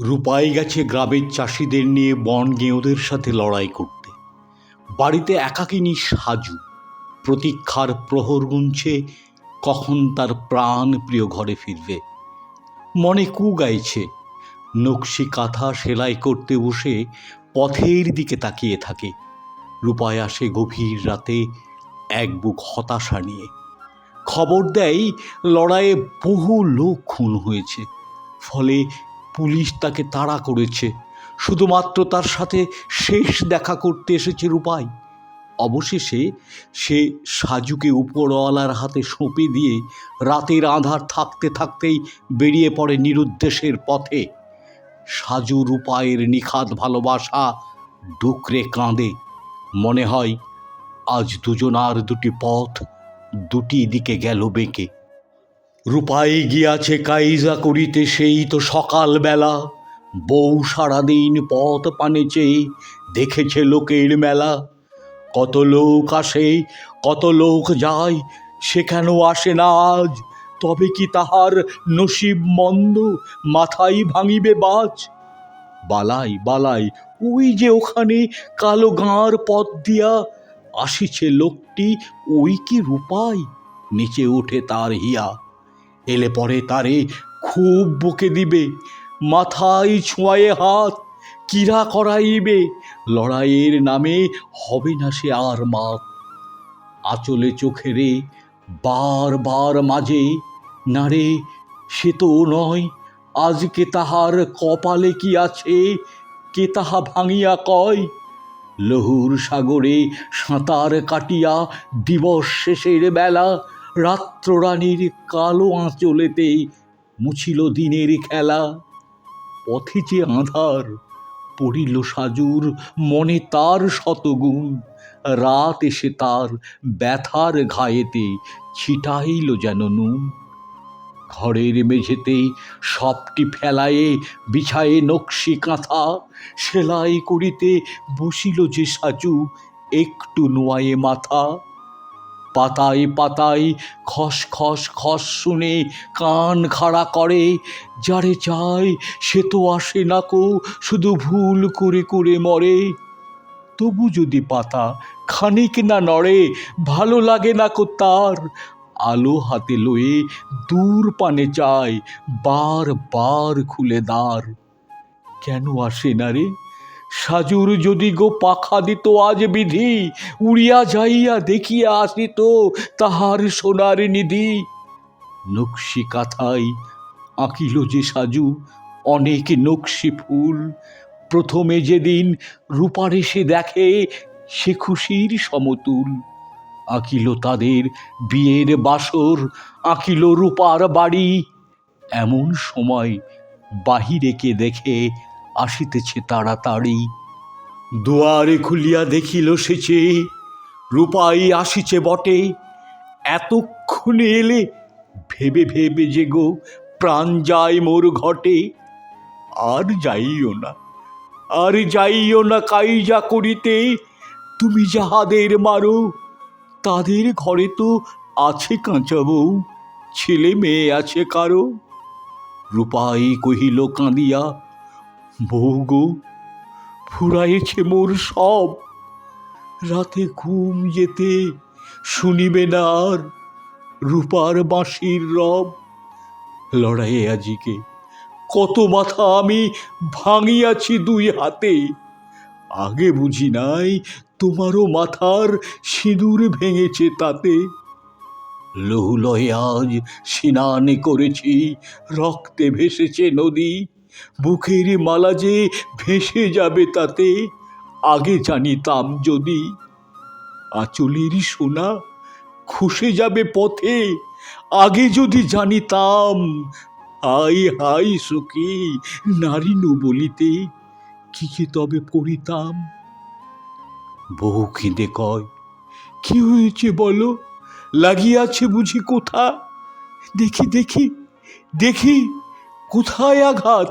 রূপাই গেছে গ্রামের চাষিদের নিয়ে বন গেঁয়োদের সাথে লড়াই করতে। বাড়িতে একাকিনী সাজু, প্রতীক্ষার প্রহর গুনছে, কখন তার প্রাণ প্রিয় ঘরে ফিরবে। মনে কু গাইছে, নকশি কাঁথা সেলাই করতে বসে পথের দিকে তাকিয়ে থাকে। রূপায় আসে গভীর রাতে এক বুক হতাশা নিয়ে। খবর দেয়, লড়াইয়ে বহু লোক খুন হয়েছে। ফলে পুলিশ তাকে তাড়া করেছে। শুধুমাত্র তার সাথে শেষ দেখা করতে এসেছে রূপাই। অবশেষে সে সাজুকে উপরওয়ালার হাতে সঁপে দিয়ে রাতের আধার থাকতে থাকতেই বেরিয়ে পড়ে নিরুদ্দেশের পথে। সাজু রূপায়ের নিখাত ভালোবাসা ডুকরে কাঁদে। মনে হয়, আজ দুজনার দুটি পথ দুটি দিকে গেল বেঁকে। রূপাই গিয়াছে কাইজা করিতে সেই তো সকালবেলা। বউ সারাদিন পথ পানে চেয়ে দেখেছে লোকের মেলা। কত লোক আসে, কত লোক যায়, সে কেন আসে না আজ? তবে কি তাহার নসিব মন্দ মাথায় ভাঙিবে বাজ? বালাই বালাই, ওই যে ওখানে কালো গাঁর পথ দিয়া আসিছে লোকটি, ওই কি রূপাই নিচে ওঠে তার হিয়া। এলে পরে তারে খুব বকে দিবে, মাথায় ছোঁয়ায়ে হাত, কিরা করাইবে, লড়াইয়ের নামে হবে না সে আর মাত আচলে চোখেরে বার বার মাঝে নারে সে তো নয়, আজকে তাহার কপালে কি আছে, কে তাহা ভাঙিয়া কয়? লহুর সাগরে সাঁতার কাটিয়া দিবস শেষের বেলা রাত্ররানীর কালো আঁচলেতেই মুছিল দিনের খেলা। পথে যে আধার, পড়িল সাজুর মনে তার শতগুণ। রাত এসে তার ব্যথার ঘায়েতে ছিটাইল যেন নুন। ঘরের মেঝেতেই সবটি ফেলায়ে বিছায়ে নকশি কাঁথা, সেলাই করিতে বসিল যে সাজু একটু নোয়ায়ে মাথা। পাতায় পাতায় খস খস খস শুনে কান খাড়া করে, যারে চায় সে তো আসে না কো, শুধু ভুল করে করে মরে। তবু যদি পাতা খানিক না নড়ে, ভালো লাগে না কো তার। আলো হাতে লয়ে দূর পানে চায় বার বার খুলে দ্বার কেন আসে না রে? সাজুর যদি গো পাখা দিত আজ বিধি, উড়িয়া যাইয়া দেখিয়া আসিত তাহার সোনার নিধি। নকশি কাথাই আঁকিল যে সাজু, অনেক নকশি ফুল। প্রথমে যেদিন রূপার এসে দেখে, সে খুশির সমতুল। আঁকিল তাদের বিয়ের বাসর, আঁকিল রূপার বাড়ি। এমন সময় বাহিরে কে দেখে আসিতেছে তাড়াতাড়ি। দুয়ারে খুলিয়া দেখিল সে চেয়ে রূপাই আসিছে বটে। এতক্ষণে এলে ভেবে ভেবে যে গো, প্রাণ যায় মোর ঘটে। আর যাইও না, আর যাইও না কাইজা করিতে। তুমি যাহাদের মারো, তাদের ঘরে তো আছে কাঁচা বউ, ছেলে মেয়ে আছে কারও। রূপাই কহিল, কাঁদিয়া বউ গো ফুরাইছে মোর সব। রাতে ঘুম যেতে শুনিবে না আর রূপার বাঁশির রব। লড়াইয়ে আজিকে কত মাথা আমি ভাঙিয়াছি দুই হাতে। আগে বুঝি নাই তোমারও মাথার সিঁদুর ভেঙেছে তাতে। লহু লহে আজ স্নান করেছি, রক্তে ভেসেছে নদী। বুকের মালা যে ভেসে যাবে তাতে আগে জানিতাম যদি। আচলের সোনা খুশে যাবে পথে, আগে যদি জানিতাম। হাই হাই সুখী নারী নু বলিতে কি কি তবে করিতাম বহু খিদে কয়, কি হয়েছে বলো? লাগিয়াছে বুঝি কোথা? দেখি দেখি দেখি, কোথায় আঘাত?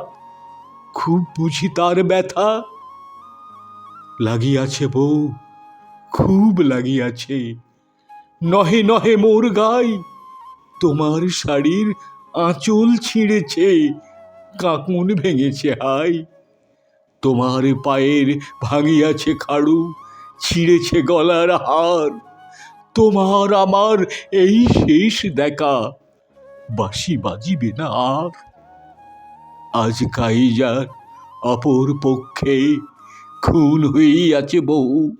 খুব বুঝি তার ব্যথা? লাগিয়াছে বউ, খুব লাগিয়াছে। নহে নহে মোর গাই, তোমার শাড়ির আঁচল ছিঁড়েছে কাকুন ভেঙেছে হাই। তোমার পায়ের ভাঙিয়াছে খাড়ু, ছিঁড়েছে গলার হার। তোমার আমার এই শেষ দেখা, বাঁশি বাজিবে না আর। আজ কাইজার অপর পক্ষে খুন হইয়াছে বউ।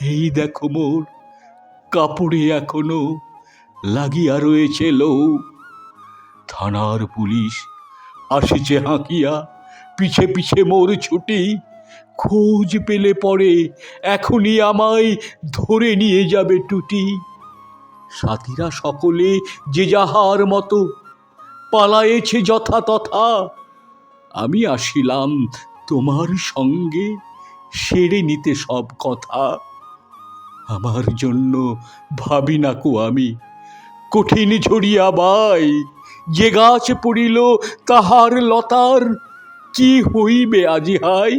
এই দেখো মোর কাপড়ে এখনও লাগিয়া রয়েছে লৌ। থানার পুলিশ আসিছে হাঁকিয়া, পিছে পিছে মোর ছুটি। খোঁজ পেলে পরে এখনই আমায় ধরে নিয়ে যাবে টুটি। সাথীরা সকলে যে যাহার মতো পালায়েছে যথা তথা। আমি আসিলাম তোমার সঙ্গে সেরে নিতে সব কথা। আমার জন্য ভাবি না কো আমি, কঠিন ঝরিয়া বাই, যে গাছ পড়িল তাহার লতার কি হইবে আজি হাই?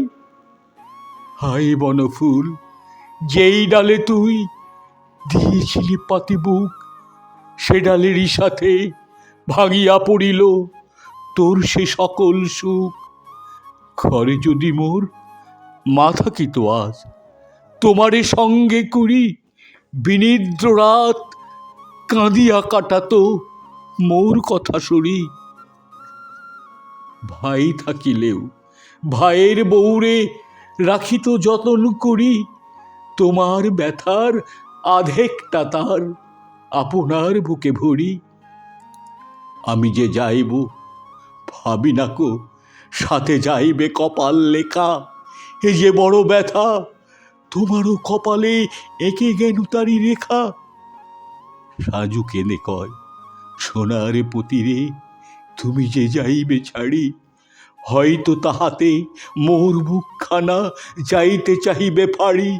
হাই বনফুল, যেই ডালে তুই দিয়েছিলি পাতিবুক, সে ডালেরই সাথে ভাঙিয়া পড়িল। তোর সে সকল সুখ। ঘরে যদি মোর মা থাকিত আজ? তোমারে সঙ্গে করি বিনিদ্র রাত। কাঁদিয়া কাটাতো মোর কথা সরি ভাই থাকিলেও ভাইয়ের বউরে রাখিত যতন করি, তোমার ব্যথার আধেকটা তার আপনার বুকে ভরি। আমি যে যাইব, ভাবি না কো, সাথে যাইবে কপাল লেখা। এ যে বড় ব্যথা, তোমারও কপালে একে গেন তারি রেখা। সাজু কেনে কয়, সোনারে পতিরে তুমি যে যাইবে ছাড়ি, হয়তো তাহাতে মোর বুকখানা যাইতে চাহিবে ফাড়ি।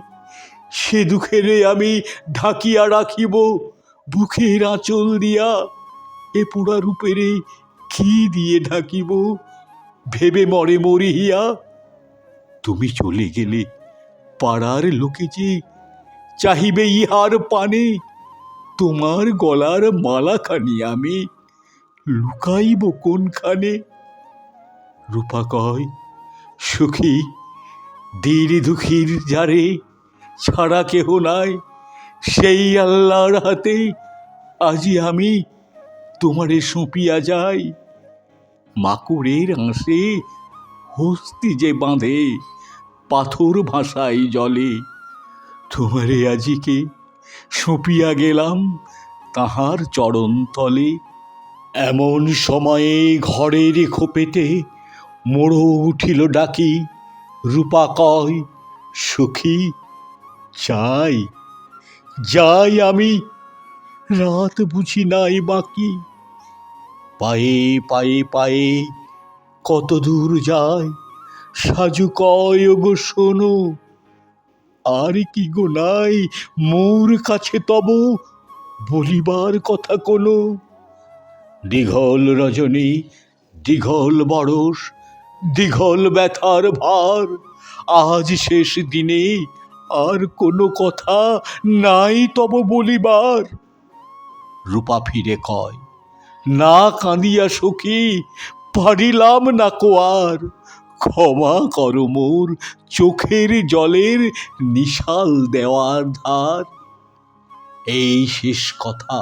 সে দুঃখেরে আমি ঢাকিয়া রাখিব, বুকের আঁচল দিয়া এ পোড়া রূপেরে কি দিয়ে ঢাকিব। ভেবে মরে মরিয়া তুমি চলে গেলে পাড়ার লোকে যে চাহিবে ইহার পানে, তোমার গলার মালাখানি আমি লুকাইব কোনখানে? রূপা কয়, সুখী, দীর দুঃখীর যারে ছাড়া কেহ নাই, সেই আল্লাহর হাতে আজি আমি তোমারে সঁপিয়া যাই মাকুড়ের আঁশে হস্তি যে বাঁধে, পাথর ভাসাই জলে। তোমারে আজিকে সঁপিয়া গেলাম তাহার চরণ তলে। এমন সময়ে ঘরের খোপেতে মোড়ো উঠিল ডাকি, রূপা কয়, সুখী চাই যাই আমি রাত বুঝি নাই বাকি। পায়ে পায়ে পায়ে কত দূর যায়, সাজু কয় গো শোনো, আর কি গো নাই মোর কাছে তব বলিবার কথা কোনো? দীঘল রজনী, দীঘল বরস দীঘল ব্যথার ভার, আজ শেষ দিনে আর কোনো কথা নাই তব বলিবার। রূপা ফিরে কয়, না কাঁদিয়া সখী, পারিলাম না কোয়ার ক্ষমা কর মোর চোখের জলের নিশাল দেওয়ার ধার। এই শেষ কথা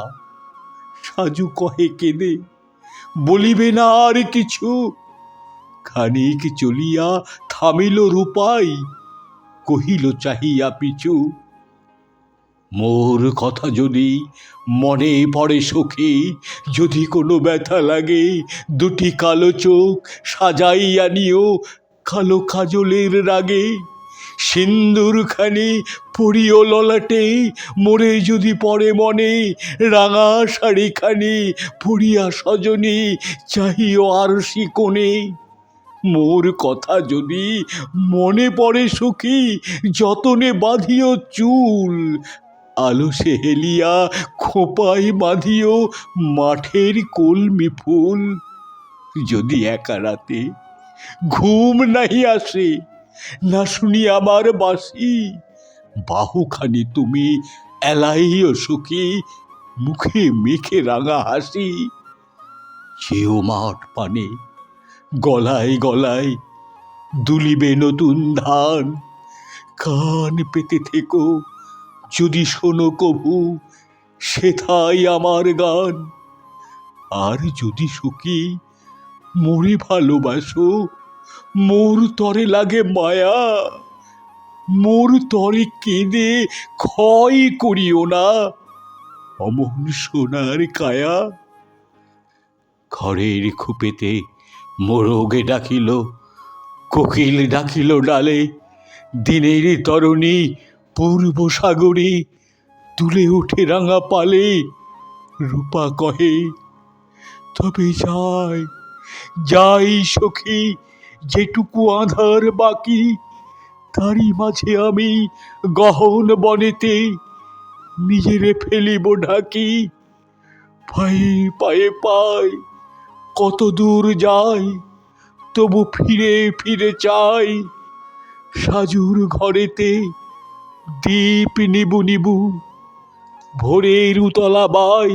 সাজু কহে কেঁদে, বলিবে না আর কিছু? খানিক চলিয়া থামিল রূপাই, কহিল চাহিয়া পিছু মোর কথা যদি মনে পড়ে সখী, যদি কোনো ব্যথা লাগে, দুটি কালো চোখ সাজাইয়া নিও কালো কাজলের রাগে। সিন্দুরখানি পড়িও ললাটে, মোরে যদি পড়ে মনে রাঙা শাড়িখানি পড়িয়া সজনী, চাহিও আরশি কোণে। মোর কথা যদি মনে পড়ে সখী, যতনে বাঁধিও চুল আলসে হেলিয়া খোপায় বাঁধিও মাঠের কলমি ফুল। যদি একা রাতে ঘুম নাহি আসে, না শুনি আমার বাসি বাহুখানি তুমি এলাইও সুখী, মুখে মেখে রাঙা হাসি। যেও মাঠ পানে, গলায় গলায় দুলিবে নতুন ধান। কান পেতে থেকো যদি শোনো কভু, সেথাই আমার গান। আর যদি সুখী মরে ভালোবাসো, মোর তরে লাগে মায়া। মোর তরে কেঁদে ক্ষয় করিও না। অমন সোনার কায়া। ঘরের খুপেতে মোরগে ডাকিল, কোকিল ডাকিল ডালে, দিনের তরণী পূর্ব সাগরে তুলে ওঠে রাঙা পালে। রূপা কহে, তবে যাই যাই সখী, যেটুকু আধার বাকি, তারই মাঝে আমি গহন বনেতে নিজেরে ফেলিব ঢাকি। পায়ে পায়ে পাই কত দূর যাই, তবু ফিরে ফিরে চাই সাজুর ঘরেতে দীপ নিবু নিবু ভোরের উতলা বাই